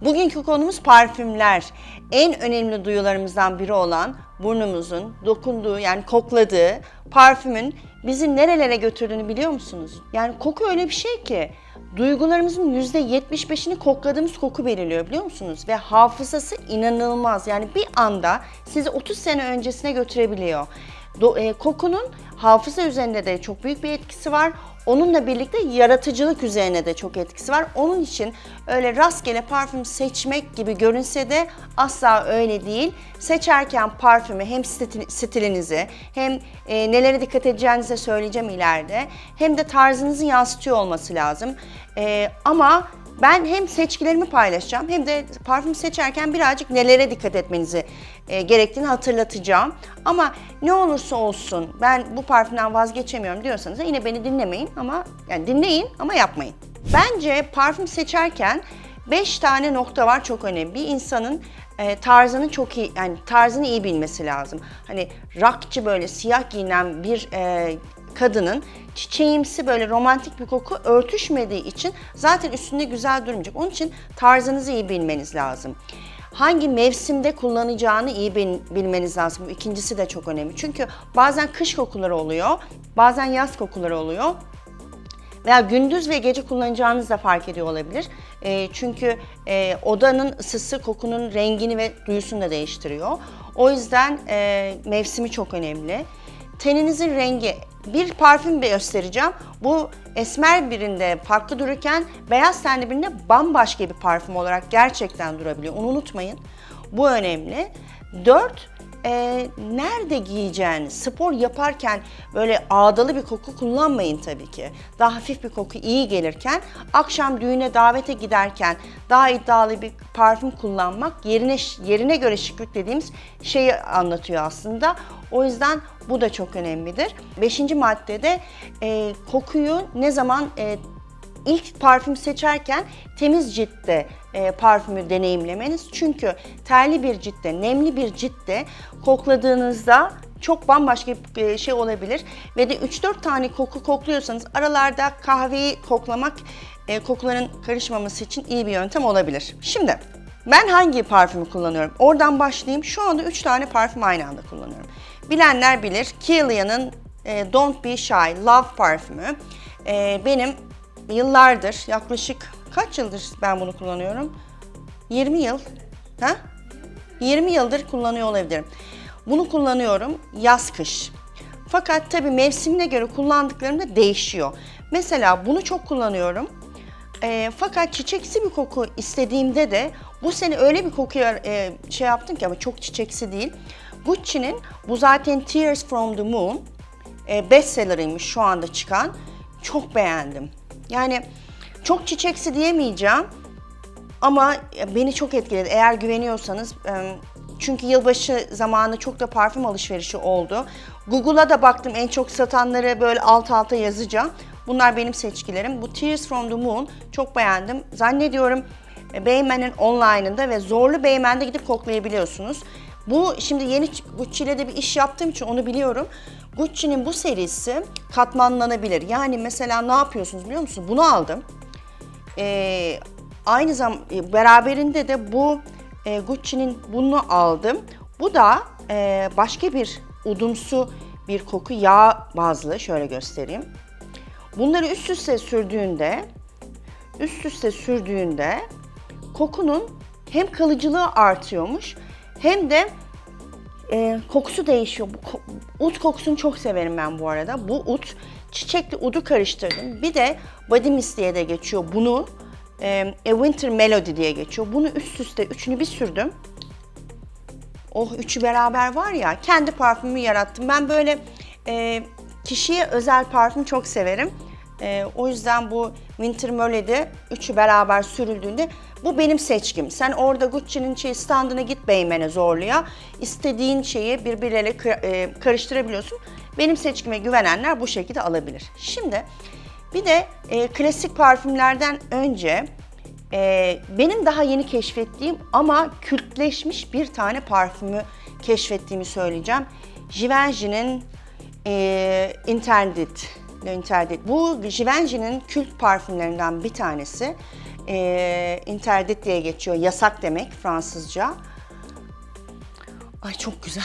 Bugünkü konumuz parfümler. En önemli duyularımızdan biri olan burnumuzun dokunduğu yani kokladığı parfümün bizi nerelere götürdüğünü biliyor musunuz? Yani koku öyle bir şey ki duygularımızın %75'ini kokladığımız koku belirliyor biliyor musunuz? Ve hafızası inanılmaz. Yani bir anda sizi 30 sene öncesine götürebiliyor. Do- e, kokunun hafıza üzerinde de çok büyük bir etkisi var. Onunla birlikte yaratıcılık üzerine de çok etkisi var. Onun için öyle rastgele parfüm seçmek gibi görünse de asla öyle değil. Seçerken parfümü hem stil- stilinizi hem e, nelere dikkat edeceğinize söyleyeceğim ileride. Hem de tarzınızı yansıtıyor olması lazım. E, ama ben hem seçkilerimi paylaşacağım hem de parfüm seçerken birazcık nelere dikkat etmenizi e, gerektiğini hatırlatacağım. Ama ne olursa olsun ben bu parfümden vazgeçemiyorum diyorsanız yine beni dinlemeyin ama yani dinleyin ama yapmayın. Bence parfüm seçerken 5 tane nokta var çok önemli. Bir insanın e, tarzını çok iyi yani tarzını iyi bilmesi lazım. Hani rockçı böyle siyah giyinen bir e, kadının çiçeğimsi böyle romantik bir koku örtüşmediği için zaten üstünde güzel durmayacak. Onun için tarzınızı iyi bilmeniz lazım. Hangi mevsimde kullanacağını iyi bil- bilmeniz lazım. Bu ikincisi de çok önemli. Çünkü bazen kış kokuları oluyor, bazen yaz kokuları oluyor. Veya gündüz ve gece kullanacağınız da fark ediyor olabilir. E, çünkü e, odanın ısısı kokunun rengini ve duyusunu da değiştiriyor. O yüzden e, mevsimi çok önemli. Teninizin rengi, bir parfüm göstereceğim. Bu esmer birinde farklı dururken beyaz tenli birinde bambaşka bir parfüm olarak gerçekten durabiliyor. Onu unutmayın. Bu önemli. Dört, e, nerede giyeceğiniz, spor yaparken böyle ağdalı bir koku kullanmayın tabii ki. Daha hafif bir koku iyi gelirken, akşam düğüne davete giderken daha iddialı bir parfüm kullanmak yerine yerine göre şıklık dediğimiz şeyi anlatıyor aslında. O yüzden bu da çok önemlidir. Beşinci maddede e, kokuyu ne zaman e, İlk parfüm seçerken temiz ciltte e, parfümü deneyimlemeniz. Çünkü terli bir ciltte, nemli bir ciltte kokladığınızda çok bambaşka bir e, şey olabilir. Ve de 3-4 tane koku kokluyorsanız aralarda kahveyi koklamak e, kokuların karışmaması için iyi bir yöntem olabilir. Şimdi ben hangi parfümü kullanıyorum? Oradan başlayayım. Şu anda 3 tane parfüm aynı anda kullanıyorum. Bilenler bilir. Kilian'ın e, Don't Be Shy Love parfümü. E, benim yıllardır, yaklaşık kaç yıldır ben bunu kullanıyorum? 20 yıl. Ha? 20 yıldır kullanıyor olabilirim. Bunu kullanıyorum yaz kış. Fakat tabii mevsimine göre kullandıklarım da değişiyor. Mesela bunu çok kullanıyorum. E, fakat çiçeksi bir koku istediğimde de bu sene öyle bir kokuya e, şey yaptım ki ama çok çiçeksi değil. Gucci'nin bu zaten Tears from the Moon e, bestsellerıymış şu anda çıkan. Çok beğendim. Yani çok çiçeksi diyemeyeceğim ama beni çok etkiledi. Eğer güveniyorsanız çünkü yılbaşı zamanı çok da parfüm alışverişi oldu. Google'a da baktım en çok satanları böyle alt alta yazacağım. Bunlar benim seçkilerim. Bu Tears from the Moon çok beğendim. Zannediyorum e, Beymen'in online'ında ve zorlu Beymen'de gidip koklayabiliyorsunuz. Bu şimdi yeni Gucci ile de bir iş yaptığım için onu biliyorum. Gucci'nin bu serisi katmanlanabilir. Yani mesela ne yapıyorsunuz biliyor musunuz? Bunu aldım. Ee, aynı zam e, beraberinde de bu e, Gucci'nin bunu aldım. Bu da e, başka bir udumsu bir koku yağ bazlı. Şöyle göstereyim. Bunları üst üste sürdüğünde üst üste sürdüğünde kokunun hem kalıcılığı artıyormuş hem de e, kokusu değişiyor. Bu ut kokusunu çok severim ben bu arada. Bu ut çiçekli udu karıştırdım. Bir de body mist diye de geçiyor. Bunu e, A Winter Melody diye geçiyor. Bunu üst üste üçünü bir sürdüm. Oh üçü beraber var ya kendi parfümümü yarattım. Ben böyle e, kişiye özel parfüm çok severim. E, o yüzden bu Winter Melody üçü beraber sürüldüğünde bu benim seçkim. Sen orada Gucci'nin şey standına git Beymen'e zorluya. İstediğin şeyi birbirleriyle e, karıştırabiliyorsun. Benim seçkime güvenenler bu şekilde alabilir. Şimdi bir de e, klasik parfümlerden önce ee, benim daha yeni keşfettiğim ama kültleşmiş bir tane parfümü keşfettiğimi söyleyeceğim. Givenchy'nin e, Interdit. Interdit. Bu Givenchy'nin kült parfümlerinden bir tanesi. Ee, interdict diye geçiyor. Yasak demek Fransızca. Ay çok güzel.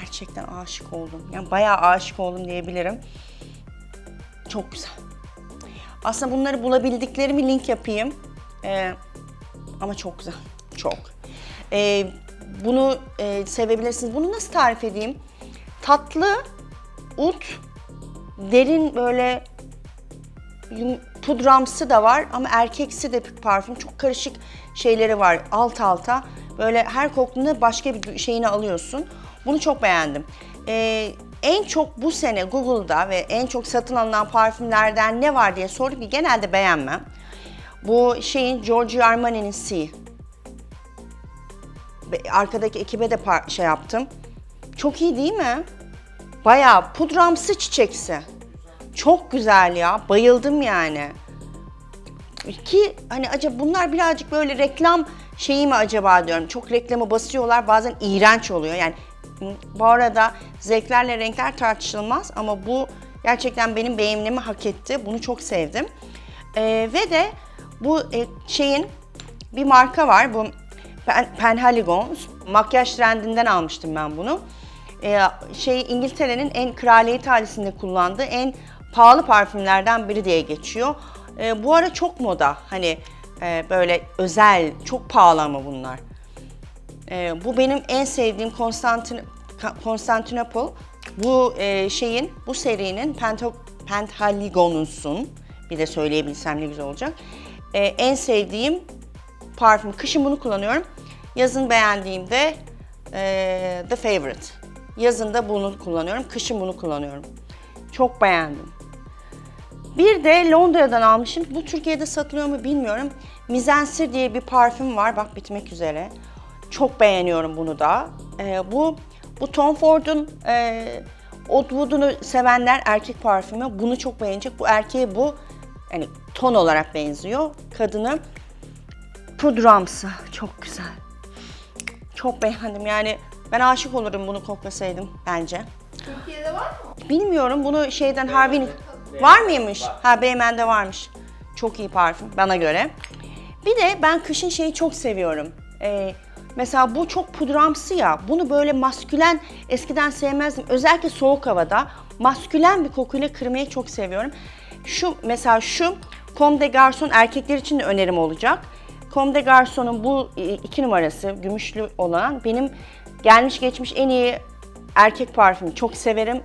Gerçekten aşık oldum. Yani bayağı aşık oldum diyebilirim. Çok güzel. Aslında bunları bulabildiklerimi link yapayım. Ee, ama çok güzel. Çok. Ee, bunu e, sevebilirsiniz. Bunu nasıl tarif edeyim? Tatlı, ut, derin böyle pudramsı da var ama erkeksi de parfüm. Çok karışık şeyleri var alt alta. Böyle her koktuğunda başka bir şeyini alıyorsun. Bunu çok beğendim. Ee, en çok bu sene Google'da ve en çok satın alınan parfümlerden ne var diye sordum ki genelde beğenmem. Bu şeyin Giorgio Armani'nin C. Arkadaki ekibe de şey yaptım. Çok iyi değil mi? Bayağı pudramsı çiçeksi. Çok güzel ya. Bayıldım yani. Ki hani acaba bunlar birazcık böyle reklam şeyi mi acaba diyorum. Çok reklamı basıyorlar bazen iğrenç oluyor. Yani bu arada zevklerle renkler tartışılmaz ama bu gerçekten benim beğenimimi hak etti. Bunu çok sevdim. Ee, ve de bu e, şeyin bir marka var. Bu Pen Penhaligon. Makyaj trendinden almıştım ben bunu. Ee, şey İngiltere'nin en kraliyet ailesinde kullandığı en pahalı parfümlerden biri diye geçiyor. Ee, bu ara çok moda. Hani e, böyle özel, çok pahalı ama bunlar. Ee, bu benim en sevdiğim Konstantin Konstantinopol. Bu e, şeyin, bu serinin Pento, Penthaligonus'un bir de söyleyebilsem ne güzel olacak. Ee, en sevdiğim parfüm. Kışın bunu kullanıyorum. Yazın beğendiğimde e, The Favorite. Yazın da bunu kullanıyorum. Kışın bunu kullanıyorum. Çok beğendim. Bir de Londra'dan almışım. Bu Türkiye'de satılıyor mu bilmiyorum. Mizensir diye bir parfüm var. Bak bitmek üzere. Çok beğeniyorum bunu da. Ee, bu bu Tom Ford'un e, Oud Wood'unu sevenler erkek parfümü. Bunu çok beğenecek. Bu erkeğe bu yani ton olarak benziyor. Kadını pudramsı. Çok güzel. Çok beğendim. Yani ben aşık olurum bunu koklasaydım bence. Türkiye'de var mı? Bilmiyorum bunu şeyden Harvin var mıymış? Ha Beymen'de varmış. Çok iyi parfüm bana göre. Bir de ben kışın şeyi çok seviyorum. Ee, mesela bu çok pudramsı ya. Bunu böyle maskülen eskiden sevmezdim. Özellikle soğuk havada maskülen bir kokuyla kırmayı çok seviyorum. Şu mesela şu Comme des Garçons erkekler için de önerim olacak. Comme des Garçons'un bu e, iki numarası gümüşlü olan benim gelmiş geçmiş en iyi erkek parfümü. Çok severim.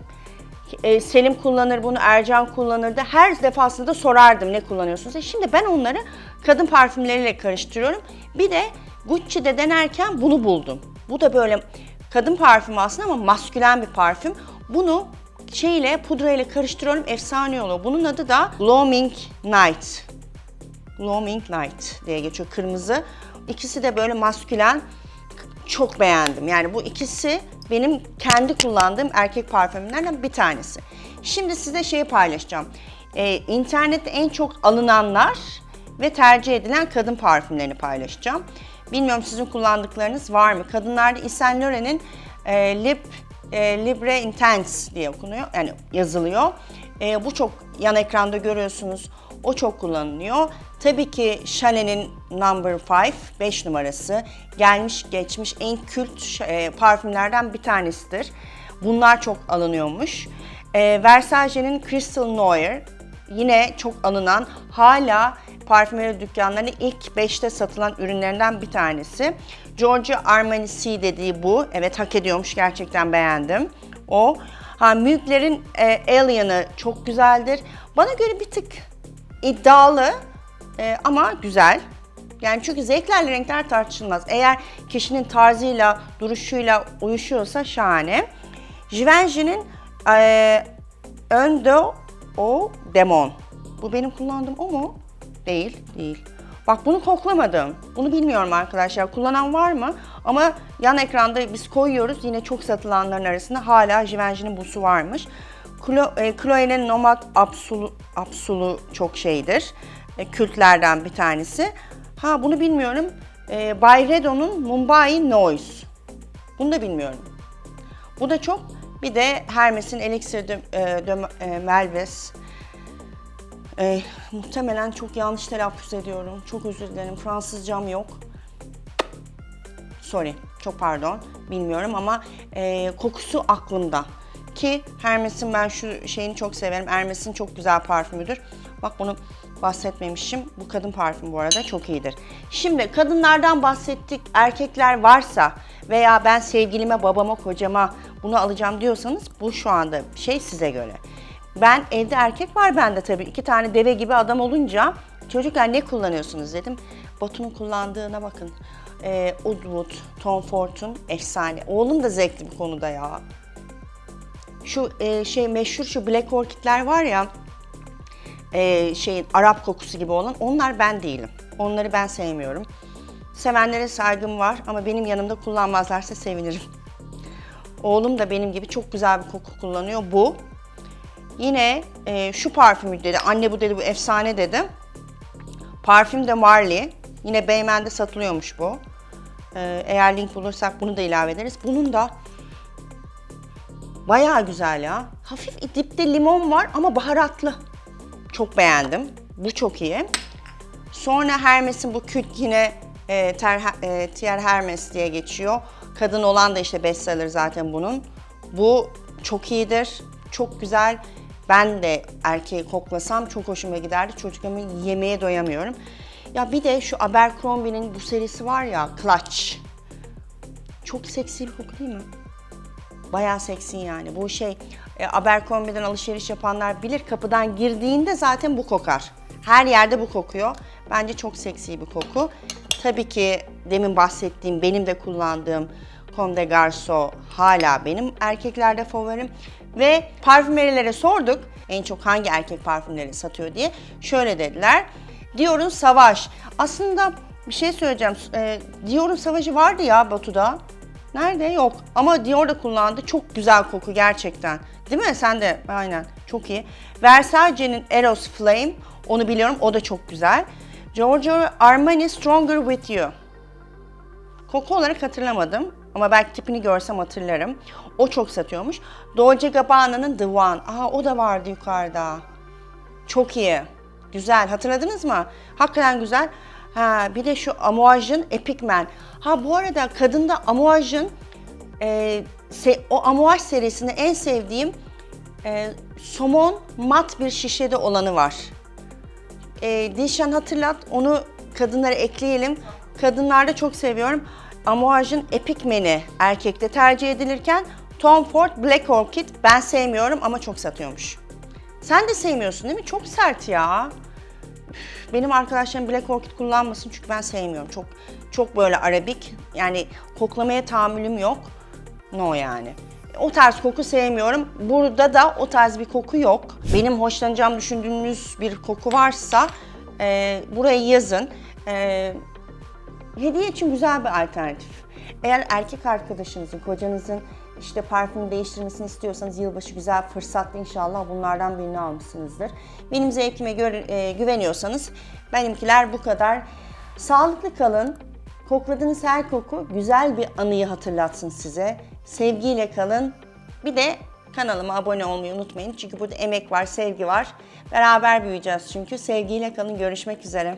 E, Selim kullanır bunu, Ercan kullanırdı. Her defasında sorardım ne kullanıyorsunuz. E şimdi ben onları kadın parfümleriyle karıştırıyorum. Bir de Gucci'de denerken bunu buldum. Bu da böyle kadın parfümü aslında ama maskülen bir parfüm. Bunu şeyle pudrayla karıştırıyorum efsane oluyor. Bunun adı da Gloaming Night. Gloaming Night diye geçiyor kırmızı. İkisi de böyle maskülen çok beğendim. Yani bu ikisi benim kendi kullandığım erkek parfümlerden bir tanesi. Şimdi size şeyi paylaşacağım. Ee, internette en çok alınanlar ve tercih edilen kadın parfümlerini paylaşacağım. Bilmiyorum sizin kullandıklarınız var mı? Kadınlarda Yves Saint e, Lip e, Libre Intense diye okunuyor. Yani yazılıyor. E, bu çok yan ekranda görüyorsunuz. O çok kullanılıyor. Tabii ki Chanel'in Number 5, 5 numarası gelmiş geçmiş en kült e, parfümlerden bir tanesidir. Bunlar çok alınıyormuş. E, Versace'nin Crystal Noir yine çok alınan hala parfümeri dükkanlarının ilk 5'te satılan ürünlerinden bir tanesi. Giorgio Armani C dediği bu. Evet hak ediyormuş gerçekten beğendim. O. Ha Mugler'in e, Alien'ı çok güzeldir. Bana göre bir tık iddialı e, ama güzel. Yani çünkü zevklerle renkler tartışılmaz. Eğer kişinin tarzıyla, duruşuyla uyuşuyorsa şahane. Givenchy'nin e, Öndo o Demon. Bu benim kullandığım o mu? Değil, değil. Bak bunu koklamadım. Bunu bilmiyorum arkadaşlar. Kullanan var mı? Ama yan ekranda biz koyuyoruz. Yine çok satılanların arasında hala Givenchy'nin busu varmış. E, Chloe'nin Nomad Absolu, Absolu çok şeydir. E, kültlerden bir tanesi. Ha bunu bilmiyorum. E, Byredo'nun Mumbai Noise. Bunu da bilmiyorum. Bu da çok. Bir de Hermes'in Elixir de, e, de e, Melves Ee, muhtemelen çok yanlış telaffuz ediyorum. Çok özür dilerim. Fransızcam yok. Sorry, çok pardon. Bilmiyorum ama e, kokusu aklımda. Ki Hermes'in ben şu şeyini çok severim. Hermes'in çok güzel parfümüdür. Bak bunu bahsetmemişim. Bu kadın parfüm bu arada çok iyidir. Şimdi kadınlardan bahsettik. Erkekler varsa veya ben sevgilime, babama, kocama bunu alacağım diyorsanız bu şu anda şey size göre. Ben evde erkek var bende tabii. iki tane deve gibi adam olunca çocuklar ne kullanıyorsunuz dedim. Batu'nun kullandığına bakın. Ee, Woodwood, Tom Ford'un efsane. Oğlum da zevkli bir konuda ya. Şu e, şey meşhur şu Black Orchid'ler var ya e, şeyin Arap kokusu gibi olan onlar ben değilim. Onları ben sevmiyorum. Sevenlere saygım var ama benim yanımda kullanmazlarsa sevinirim. Oğlum da benim gibi çok güzel bir koku kullanıyor. Bu. Yine e, şu parfümü dedi. Anne bu dedi bu efsane dedi. Parfüm de Marley. Yine Beymen'de satılıyormuş bu. E, eğer link bulursak bunu da ilave ederiz. Bunun da bayağı güzel ya. Hafif dipte limon var ama baharatlı. Çok beğendim. Bu çok iyi. Sonra Hermes'in bu kült yine e, ter, e, Tier Hermes diye geçiyor. Kadın olan da işte bestseller zaten bunun. Bu çok iyidir. Çok güzel. Ben de erkeği koklasam çok hoşuma giderdi. Çocuklarımı yemeğe doyamıyorum. Ya bir de şu Abercrombie'nin bu serisi var ya Clutch. Çok seksi bir koku değil mi? Bayağı seksi yani. Bu şey e, Abercrombie'den alışveriş yapanlar bilir kapıdan girdiğinde zaten bu kokar. Her yerde bu kokuyor. Bence çok seksi bir koku. Tabii ki demin bahsettiğim, benim de kullandığım Comme des Garçons hala benim erkeklerde favorim. Ve parfümerilere sorduk en çok hangi erkek parfümleri satıyor diye. Şöyle dediler. Dior'un Savaş. Aslında bir şey söyleyeceğim. E, Dior'un Savaş'ı vardı ya Batu'da. Nerede? Yok. Ama Dior da kullandı. Çok güzel koku gerçekten. Değil mi? Sen de aynen. Çok iyi. Versace'nin Eros Flame. Onu biliyorum. O da çok güzel. Giorgio Armani Stronger With You. Koku olarak hatırlamadım. Ama belki tipini görsem hatırlarım. O çok satıyormuş. Dolce Gabbana'nın The One. Aa o da vardı yukarıda. Çok iyi. Güzel. Hatırladınız mı? Hakikaten güzel. Ha, bir de şu Amouage'ın Epic Man. Ha bu arada kadında Amouage'ın e, se- o Amouage serisinde en sevdiğim e, somon mat bir şişede olanı var. E, Dilşen hatırlat onu kadınlara ekleyelim. Kadınlarda çok seviyorum. Amouage'ın Epic Man'i erkekte tercih edilirken Tom Ford Black Orchid ben sevmiyorum ama çok satıyormuş. Sen de sevmiyorsun değil mi? Çok sert ya. Benim arkadaşlarım Black Orchid kullanmasın çünkü ben sevmiyorum. Çok çok böyle arabik. Yani koklamaya tahammülüm yok. No yani. O tarz koku sevmiyorum. Burada da o tarz bir koku yok. Benim hoşlanacağım düşündüğünüz bir koku varsa e, buraya yazın. E, hediye için güzel bir alternatif. Eğer erkek arkadaşınızın, kocanızın işte parfüm değiştirmesini istiyorsanız yılbaşı güzel fırsatlı inşallah bunlardan birini almışsınızdır. Benim zevkime göre, e, güveniyorsanız benimkiler bu kadar. Sağlıklı kalın. Kokladığınız her koku güzel bir anıyı hatırlatsın size. Sevgiyle kalın. Bir de kanalıma abone olmayı unutmayın. Çünkü burada emek var, sevgi var. Beraber büyüyeceğiz çünkü. Sevgiyle kalın. Görüşmek üzere.